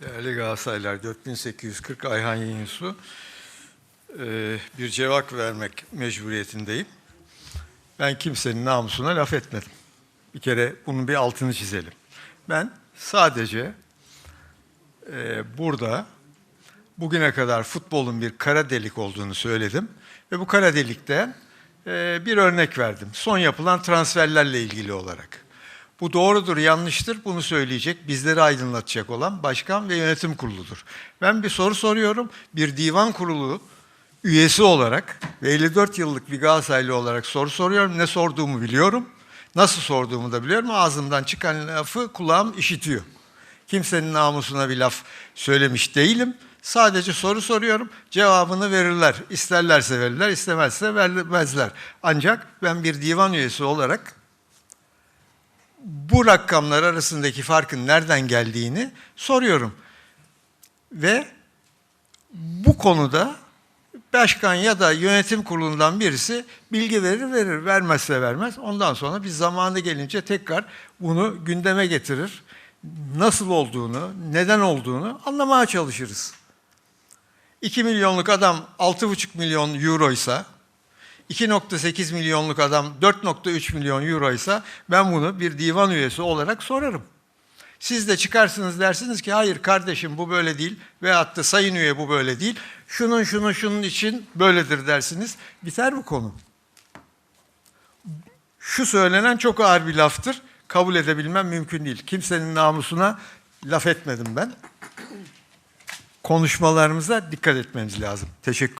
Değerli Galatasaraylar 4840 Ayhan Yayınsu Ee, bir cevap vermek mecburiyetindeyim. Ben kimsenin namusuna laf etmedim. Bir kere bunun bir altını çizelim. Ben sadece e, burada bugüne kadar futbolun bir kara delik olduğunu söyledim ve bu kara delikten e, bir örnek verdim. Son yapılan transferlerle ilgili olarak. Bu doğrudur, yanlıştır bunu söyleyecek, bizleri aydınlatacak olan başkan ve yönetim kuruludur. Ben bir soru soruyorum, bir divan kurulu üyesi olarak ve 54 yıllık bir Galatasaraylı olarak soru soruyorum. Ne sorduğumu biliyorum, nasıl sorduğumu da biliyorum. Ağzımdan çıkan lafı kulağım işitiyor. Kimsenin namusuna bir laf söylemiş değilim. Sadece soru soruyorum, cevabını verirler. İsterlerse verirler, istemezse vermezler. Ancak ben bir divan üyesi olarak bu rakamlar arasındaki farkın nereden geldiğini soruyorum. Ve bu konuda başkan ya da yönetim kurulundan birisi bilgi verir verir, vermezse vermez. Ondan sonra biz zamanı gelince tekrar bunu gündeme getirir. Nasıl olduğunu, neden olduğunu anlamaya çalışırız. 2 milyonluk adam 6,5 milyon euroysa 2.8 milyonluk adam 4.3 milyon euroysa ben bunu bir divan üyesi olarak sorarım. Siz de çıkarsınız dersiniz ki hayır kardeşim bu böyle değil veyahut da sayın üye bu böyle değil. Şunun şunun şunun için böyledir dersiniz. Biter bu konu. Şu söylenen çok ağır bir laftır. Kabul edebilmem mümkün değil. Kimsenin namusuna laf etmedim ben. Konuşmalarımıza dikkat etmemiz lazım. Teşekkür